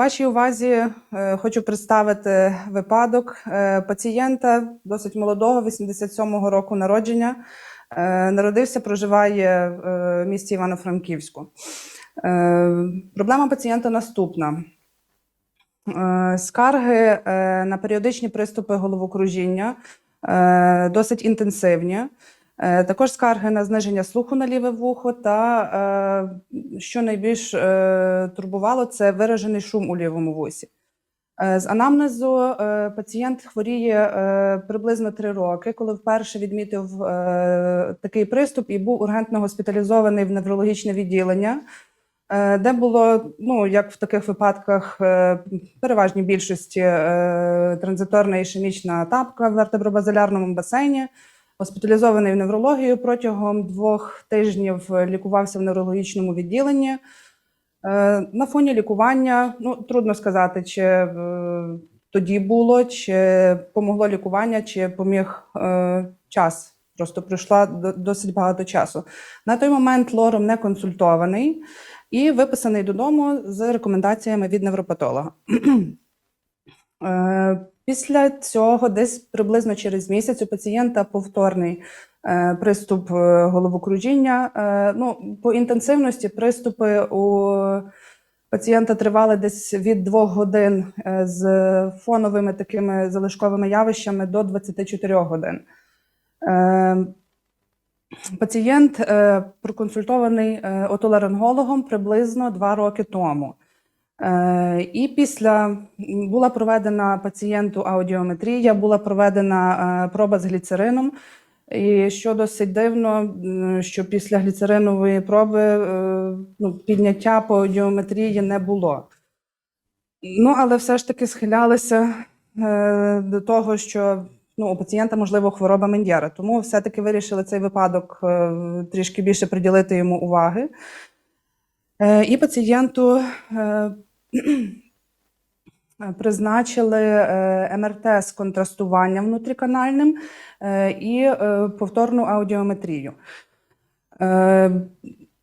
Вашій увазі е, хочу представити випадок е, пацієнта досить молодого, 87-го року народження. Е, Народився, проживає в місті Івано-Франківську. Проблема пацієнта наступна. Скарги на періодичні приступи головокружіння досить інтенсивні. Е, Також скарги на зниження слуху на ліве вухо, та е, що найбільш е, турбувало, це виражений шум у лівому вусі. З анамнезу пацієнт хворіє приблизно три роки, коли вперше відмітив такий приступ і був ургентно госпіталізований в неврологічне відділення, де було, ну як в таких випадках, переважній більшості транзиторна ішемічна тапка в вертебробазилярному басейні. Госпіталізований в неврологію протягом двох тижнів лікувався в неврологічному відділенні. Е, На фоні лікування, ну трудно сказати, чи е, тоді було, чи помогло лікування, чи поміг е, час. Просто пройшла досить багато часу. На той момент лором не консультований і виписаний додому з рекомендаціями від невропатолога. Після цього, десь приблизно через місяць, у пацієнта повторний е, приступ е, головокружіння. Е, ну, по інтенсивності приступи у пацієнта тривали десь від 2 годин з фоновими такими залишковими явищами до 24 годин. Пацієнт проконсультований отоларингологом приблизно 2 роки тому. Е, І після була проведена пацієнту аудіометрія, була проведена е, проба з гліцерином. І що досить дивно, що після гліцеринової проби е, ну, підняття по аудіометрії не було. Ну, але все ж таки схилялися до того, що ну, у пацієнта можливо хвороба Мендєра. Тому все-таки вирішили цей випадок трішки більше приділити йому уваги. І пацієнту призначили е, МРТ з контрастуванням внутріканальним е, і е, повторну аудіометрію. Е,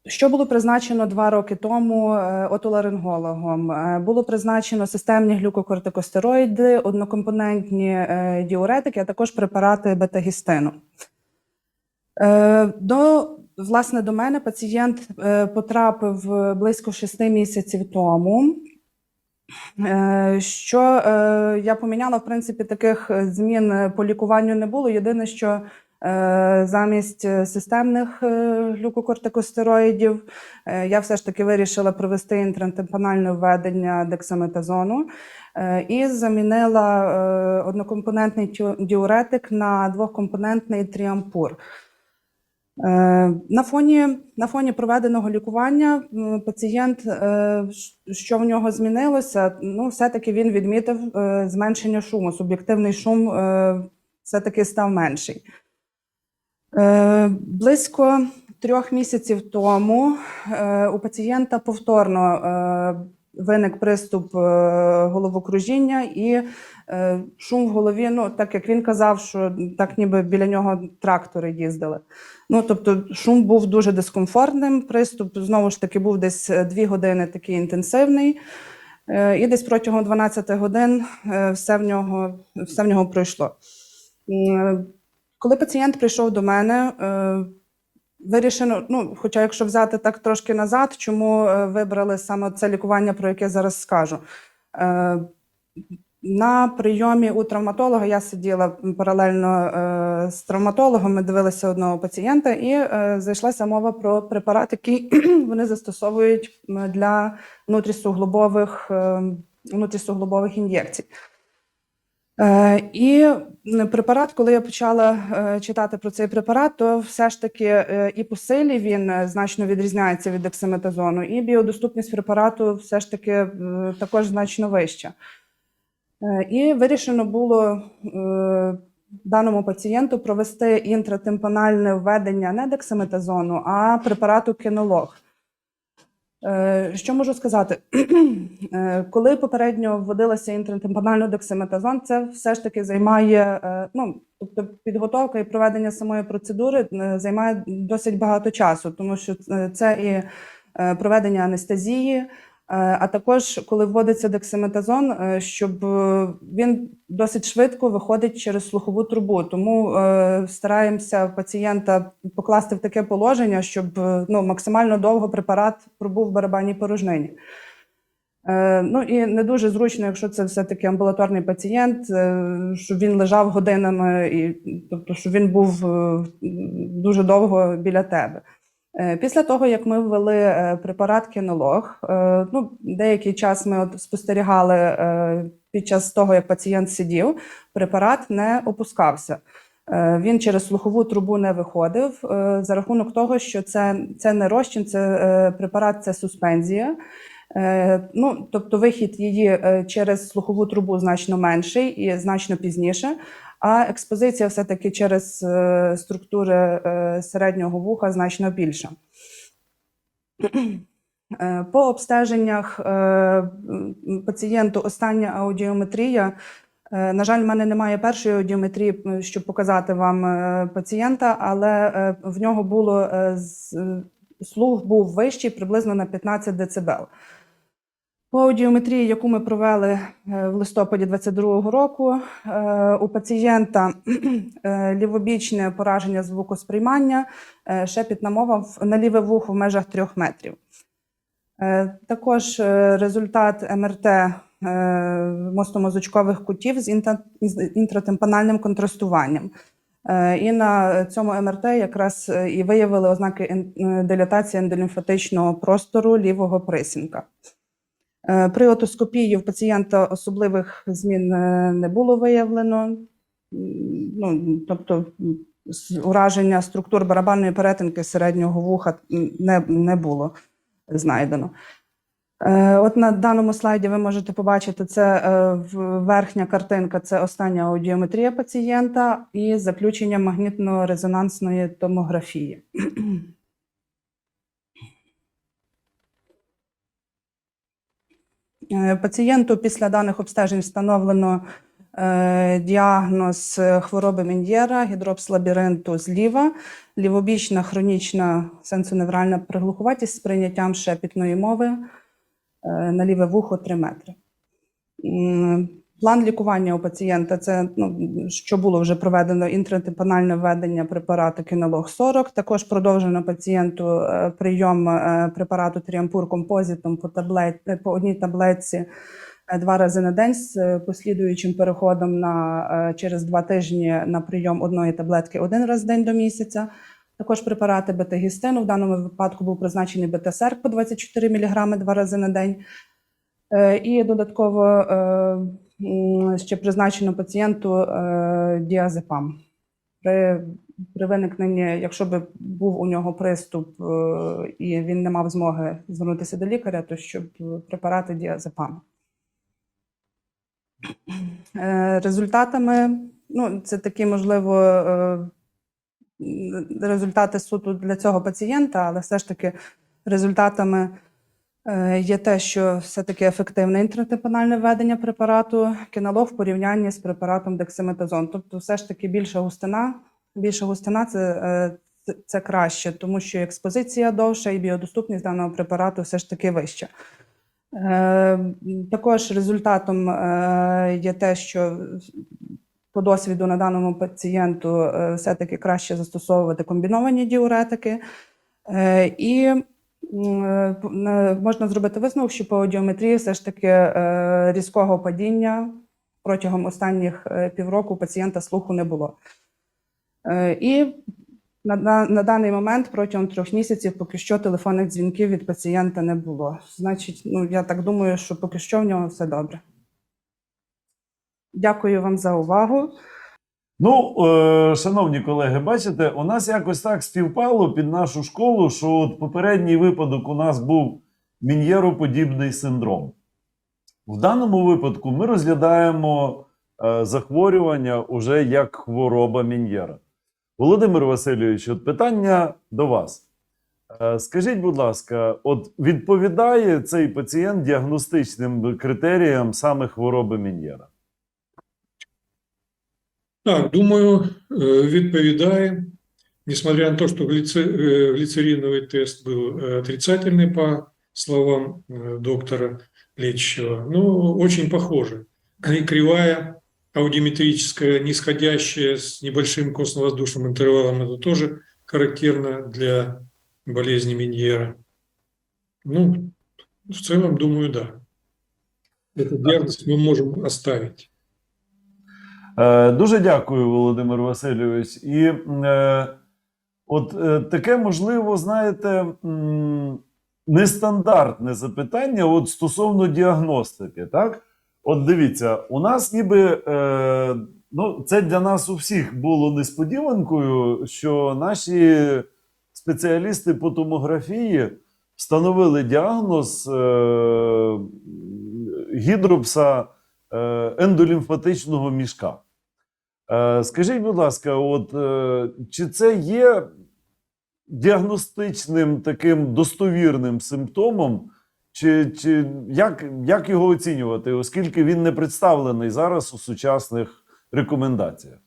Що було призначено два роки тому е, отоларингологом? Е, Було призначено системні глюкокортикостероїди, однокомпонентні е, діуретики, а також препарати бета-гістину. Е, До власне до мене пацієнт е, потрапив е, близько шести місяців тому. Е, Що е, я поміняла, в принципі, таких е, змін по лікуванню не було. Єдине, що замість системних глюкокортикостероїдів я все ж таки вирішила провести інтрантемпональне введення дексаметазону і замінила однокомпонентний діуретик на двохкомпонентний тріампур. Е, На фоні, на фоні проведеного лікування пацієнт, е, що в нього змінилося, ну, все-таки він відмітив е, зменшення шуму. Суб'єктивний шум все-таки став менший. Близько трьох місяців тому у пацієнта повторно виник приступ головокружіння і шум в голові. Ну, так як він казав, що так ніби біля нього трактори їздили. Ну, тобто, шум був дуже дискомфортним. Приступ знову ж таки був десь е, дві години такий інтенсивний. Е, І десь протягом 12 годин е, все в нього, все в нього пройшло. Коли пацієнт прийшов до мене, вирішено, ну, хоча якщо взяти так трошки назад, чому вибрали саме це лікування, про яке зараз скажу. На прийомі у травматолога я сиділа паралельно е, з травматологом, ми дивилися одного пацієнта, і е, зайшлася мова про препарат, який вони застосовують для внутрісуглобових, е, внутрісуглобових ін'єкцій. І препарат, коли я почала читати про цей препарат, то все ж таки і по силі він значно відрізняється від дексаметазону, і біодоступність препарату все ж таки також значно вища. Е, І вирішено було е, даному пацієнту провести інтратемпональне введення не дексаметазону, а препарату кинолог. Е, Що можу сказати? Коли попередньо вводилося інтратемпонально дексаметазон, це все ж таки займає, ну, тобто підготовка і проведення самої процедури займає досить багато часу, тому що це і проведення анестезії, А також, коли вводиться дексаметазон, е, щоб е, він досить швидко виходить через слухову трубу. Тому е, стараємося пацієнта покласти в таке положення, щоб ну, максимально довго препарат пробув в барабанній порожнині. Ну і не дуже зручно, якщо це все-таки амбулаторний пацієнт, щоб він лежав годинами, і тобто, щоб він був дуже довго біля тебе. Е, Після того, як ми ввели е, препарат кінолог, е, ну, деякий час ми от спостерігали під час того, як пацієнт сидів, препарат не опускався. Він через слухову трубу не виходив за рахунок того, що це, це не розчин, це препарат, це суспензія. Ну, тобто вихід її через слухову трубу значно менший і значно пізніше, а експозиція все-таки через е, структури е, середнього вуха значно більша. Е, По обстеженнях пацієнту остання аудіометрія. На жаль, в мене немає першої аудіометрії, щоб показати вам пацієнта, але в нього було слух був вищий приблизно на 15 дБ. По аудіометрії, яку ми провели е, в листопаді 2022 року, е, у пацієнта е, лівобічне пораження звукосприймання, шепітна мова на ліве вухо в межах 3 метрів. Також результат МРТ мостомозочкових кутів з інтратимпанальним контрастуванням. І на цьому МРТ якраз і виявили ознаки дилатації ендолімфатичного простору лівого присінка. Е, При отоскопії в пацієнта особливих змін е, не було виявлено. Ну, тобто ураження структур барабанної перетинки середнього вуха не, не було знайдено. Е, От на даному слайді ви можете побачити, це верхня картинка це остання аудіометрія пацієнта і заключення магнітно-резонансної томографії. Пацієнту після даних обстежень встановлено е, діагноз е, хвороби Мен'єра, гідропс лабіринту зліва, лівобічна хронічна сенсоневральна приглухуватість з прийняттям шепітної мови е, на ліве вухо 3 метри. План лікування у пацієнта це ну, що було вже проведено інтратимпанальне введення препарату кінолог 40. Також продовжено пацієнту е, прийом е, препарату тріампур композитом по таблет е, по одній таблетці два рази на день з послідуючим переходом на через два тижні на прийом одної таблетки один раз в день до місяця. Також препарати бета-гістину. В даному випадку був призначений бета-серк по 24 мг два рази на день. І додатково ще призначено пацієнту е, діазепам. При, при виникненні, якщо б був у нього приступ е, і він не мав змоги звернутися до лікаря, то щоб препарати діазепам. Е, Результатами, ну, це такі, можливо, результати суду для цього пацієнта, але все ж таки результатами є те, що все-таки ефективне інтратипанальне введення препарату кіналог в порівнянні з препаратом дексаметазон. Тобто, все ж таки більша густина, більша густина це, е, це, краще, тому що експозиція довша і біодоступність даного препарату все ж таки вища. Е, Також результатом е, є те, що по досвіду на даному пацієнту е, все-таки краще застосовувати комбіновані діуретики. Е, І е, можна зробити висновок, що по аудіометрії все ж таки е, різкого падіння протягом останніх е, півроку пацієнта слуху не було. Е, І на, на, на даний момент протягом трьох місяців поки що телефонних дзвінків від пацієнта не було. Значить, ну я так думаю, що поки що в нього все добре. Дякую вам за увагу. Ну, е, шановні колеги, бачите, у нас якось так співпало під нашу школу, що от попередній випадок у нас був мін'єроподібний синдром. В даному випадку ми розглядаємо е, захворювання уже як хвороба Мін'єра. Володимир Васильович, от питання до вас. Е, Скажіть, будь ласка, от відповідає цей пацієнт діагностичним критеріям саме хвороби Мін'єра? Так, думаю, э, відповідає. Несмотря на то, что глице- э, глицериновый тест был э, отрицательный по словам э, доктора лечащего. Ну, очень похоже. И кривая аудиометрическая, нисходящая с небольшим костно-воздушным интервалом, это тоже характерно для болезни Меньера. Ну, в целом, думаю, да. Этот диагноз мы можем оставить. Е, Дуже дякую, Володимир Васильович. І е, от е, таке, можливо, знаєте, нестандартне запитання от стосовно діагностики. Так? От дивіться, у нас ніби е, ну, це для нас у всіх було несподіванкою, що наші спеціалісти по томографії встановили діагноз е, гідропса е, ендолімфатичного мішка. Е, Скажіть, будь ласка, от е, чи це є діагностичним таким достовірним симптомом, чи, чи як, як його оцінювати, оскільки він не представлений зараз у сучасних рекомендаціях?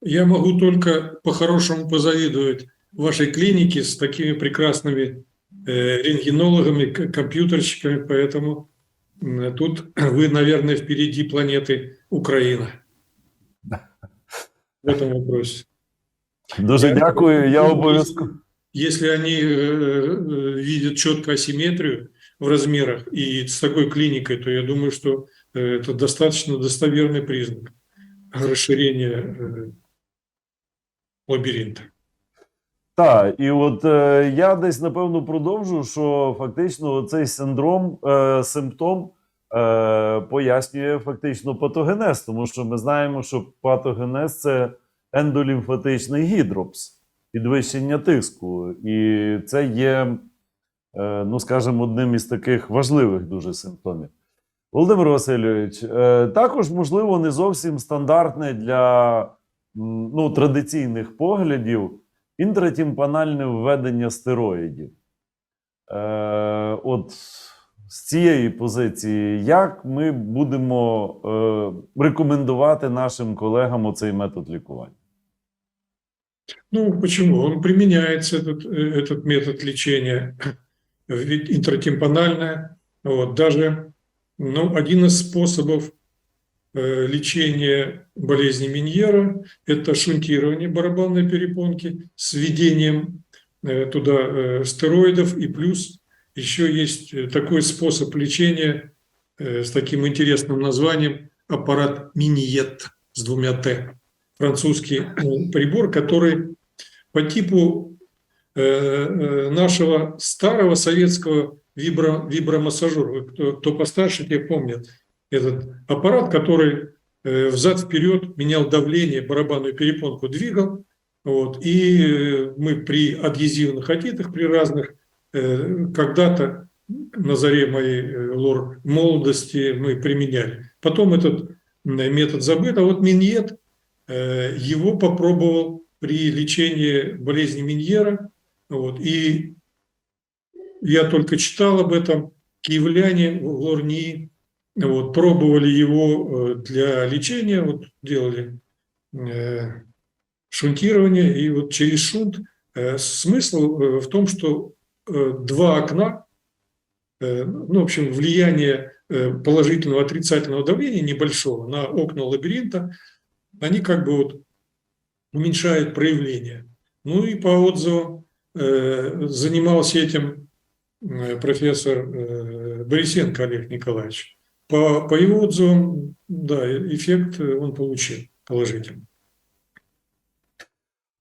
Я могу только по-хорошему позавидовать вашей клинике с такими прекрасными э, рентгенологами, к- компьютерщиками, поэтому м, тут вы, наверное, впереди планеты Украина в этом вопросе. Дуже Я- дякую. Я Ну, обов'язково. Если они э, э, видят четко асимметрию в размерах и с такой клиникой, то я думаю, что э, это достаточно достоверный признак расширения э, лабиринта. Так, і от е, я десь напевно продовжу, що фактично цей синдром, е, симптом е, пояснює фактично патогенез, тому що ми знаємо, що патогенез це ендолімфатичний гідропс, підвищення тиску. І це є, е, ну скажімо, одним із таких важливих дуже симптомів. Володимир Васильович, е, також, можливо, не зовсім стандартне для ну, традиційних поглядів інтратімпанальне введення стероїдів. Е, от з цієї позиції, як ми будемо е, рекомендувати нашим колегам оцей метод лікування? Ну, почему? Он применяется, этот, э, этот метод лечения, ведь интратимпанальное. Вот, даже ну, один из способов э, лечения болезни Миньера – это шунтирование барабанной перепонки с введением э, туда э, стероидов. И плюс еще есть э, такой способ лечения э, с таким интересным названием – аппарат Миниет с двумя «Т». Французский э, прибор, который по типу нашего старого советского вибро, вибромассажера. Кто, кто постарше, те помнят этот аппарат, который э, взад-вперед менял давление, барабанную перепонку двигал. Вот, и мы при адгезивных отитах, при разных, когда-то на заре моей э, лор молодости мы применяли. Потом этот метод забыт, а вот миньет, э, его попробовал при лечении болезни Миньера. Вот, и я только читал об этом. Киевляне в Лорнии вот, пробовали его э, для лечения, вот, делали э, шунтирование, и вот через шунт э, смысл э, в том, что э, два окна, э, ну, в общем, влияние э, положительного отрицательного давления небольшого на окна лабиринта, они как бы вот уменьшают проявление. Ну и по отзывам э, занимался этим э, профессор э, Борисенко Олег Николаевич. По, по его отзывам, да, эффект э, он получил положительный.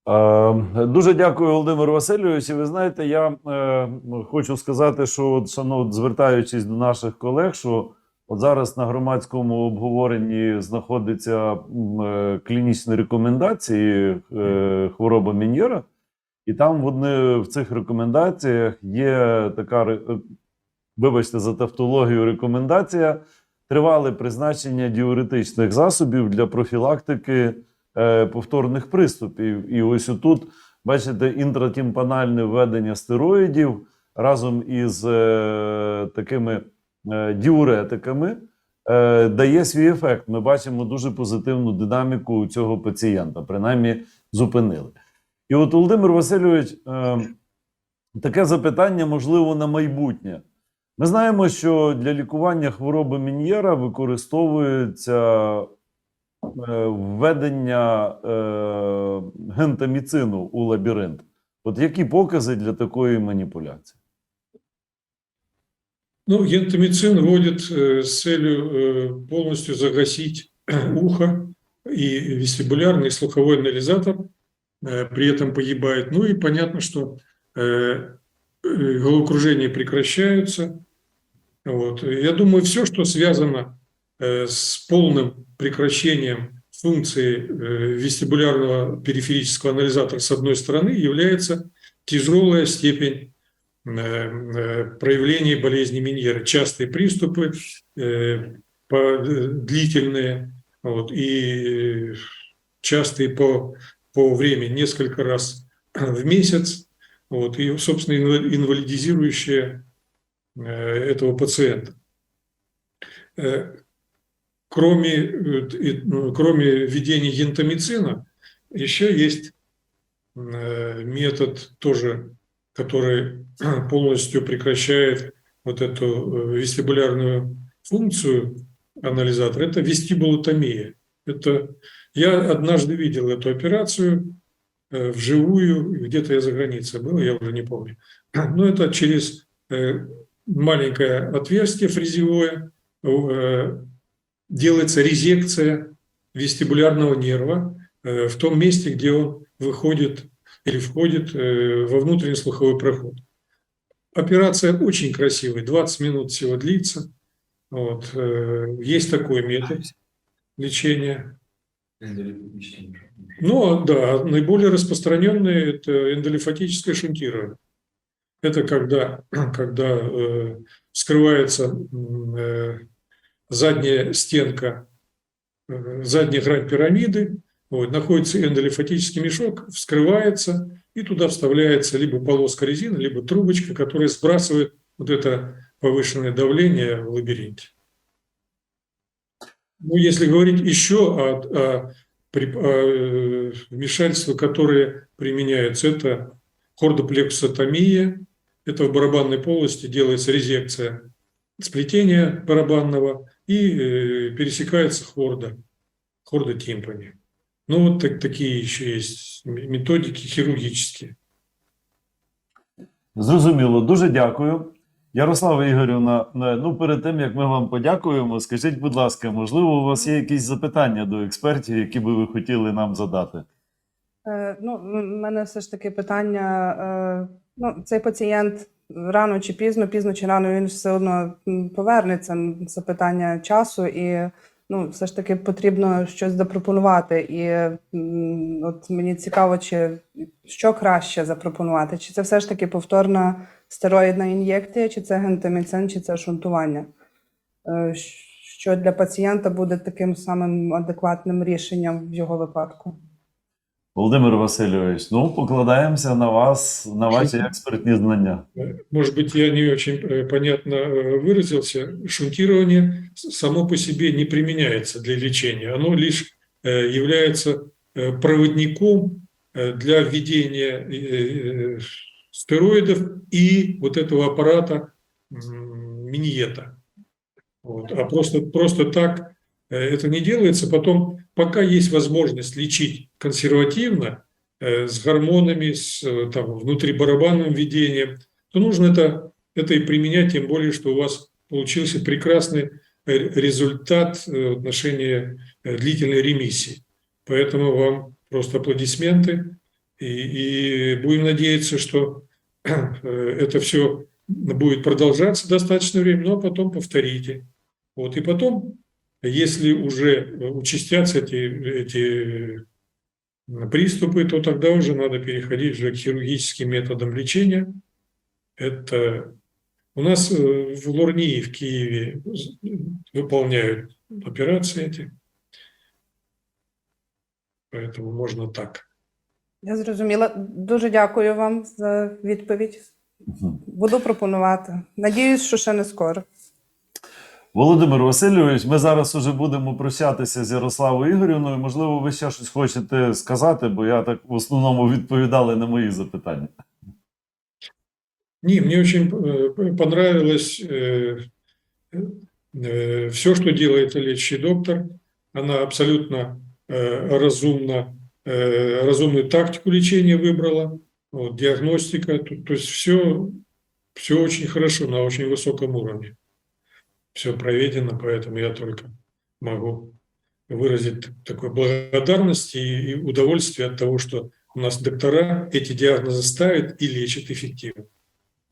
Е, Дуже дякую, Володимир Васильович. І ви знаєте, я е, хочу сказати, що от, шановні, звертаючись до наших колег, що от зараз на громадському обговоренні знаходяться е, клінічні рекомендації хвороби Мін'єра, і там вони в цих рекомендаціях є така, вибачте за тавтологію, рекомендація тривале призначення діуретичних засобів для профілактики повторних приступів. І ось отут, бачите, інтратімпанальне введення стероїдів разом із е, такими е, діуретиками е, дає свій ефект. Ми бачимо дуже позитивну динаміку цього пацієнта, принаймні зупинили. І от Володимир Васильович, е, таке запитання, можливо, на майбутнє. Ми знаємо, що для лікування хвороби Мін'єра використовується е, введення е, гентаміцину у лабіринт. От які покази для такої маніпуляції? Ну, гентамицин вводит э, с целью э, полностью загасить ухо и вестибулярный и слуховой анализатор, э, при этом погибает. Ну и понятно, что э, э, головокружения прекращаются. Вот. Я думаю, все, что связано э, с полным прекращением функции э, вестибулярного периферического анализатора с одной стороны, является тяжелая степень э, э, проявлений болезни Миньера, частые приступы, э, э, длительные, вот, и частые по, по времени, несколько раз в месяц, вот, и, собственно, инва- инвалидизирующие э, этого пациента. Кроме, э, ну, кроме введения гентамицина, еще есть э, метод тоже, который полностью прекращает вот эту э, вестибулярную функцию анализатора, это вестибулотомия. Это, я однажды видел эту операцию вживую, где-то я за границей был, я уже не помню. Но это через маленькое отверстие фрезевое делается резекция вестибулярного нерва э, в том месте, где он выходит или входит э, во внутренний слуховой проход. Операция очень красивая, 20 минут всего длится. Вот. э, Есть такой метод лечения. Но, да, наиболее распространенный – это эндолимфатическое шунтирование. Это когда, когда э, вскрывается э, задняя стенка, э, задняя грань пирамиды, вот, находится эндолимфатический мешок, вскрывается, и туда вставляется либо полоска резины, либо трубочка, которая сбрасывает вот это повышенное давление в лабиринте. Ну, если говорить еще о, о о, э, вмешательствах, которые применяются, это хордоплексотомия, это в барабанной полости делается резекция сплетения барабанного и э, пересекается хорда, хордотимпани. Ну, вот так- такие еще есть методики хирургические. Зрозуміло, дуже дякую. Ярослава Ігорівна, ну перед тим як ми вам подякуємо, скажіть, будь ласка, можливо, у вас є якісь запитання до експертів, які би ви хотіли нам задати? Е, Ну, в мене все ж таки питання. е, Ну, цей пацієнт рано чи пізно, пізно чи рано він все одно повернеться. Це питання часу, і ну, все ж таки потрібно щось запропонувати. І от мені цікаво, чи що краще запропонувати? Чи це все ж таки повторна стероїдна ін'єкція, чи це гентаміцин, чи це шунтування? Е, Що для пацієнта буде таким самим адекватним рішенням в його випадку? Володимир Васильович, ну покладаємося на вас, на ваші експертні знання. Э, Может быть, я не очень э, понятно э, выразился. Шунтирование с- само по себе не применяется для лечения. Оно лишь э, является э, проводником э, для введения э, э, стероидов и вот этого аппарата м, миньета. Вот. А просто, просто так э, это не делается. Потом, пока есть возможность лечить консервативно, э, с гормонами, с э, там, внутрибарабанным введением, то нужно это, это и применять, тем более, что у вас получился прекрасный результат в отношении э, длительной ремиссии. Поэтому вам просто аплодисменты. И, и будем надеяться, что это все будет продолжаться достаточное время, но потом повторите. Вот, и потом, если уже э, участятся эти, эти приступы, то тогда уже надо переходить уже к хирургическим методам лечения. Это у нас э, в Лурнии, в Киеве з- выполняют операции эти. Поэтому можно так. Я зрозуміла. Дуже дякую вам за відповідь. Мгм. Буду пропонувати. Надіюсь, що ще не скоро. Володимир Васильович, ми зараз уже будемо прощатися з Ярославою Ігорівною. Можливо, ви ще щось хочете сказати, бо я так в основному відповідали на мої запитання. Не, мне очень э, понравилось все, что делает лечащий доктор. Она абсолютно э, разумно, э, разумную тактику лечения выбрала, вот, диагностика, то, то есть все, все очень хорошо, на очень высоком уровне. Все проведено, поэтому я только могу выразить такую благодарность и, удовольствие от того, что у нас доктора эти диагнозы ставят и лечат эффективно.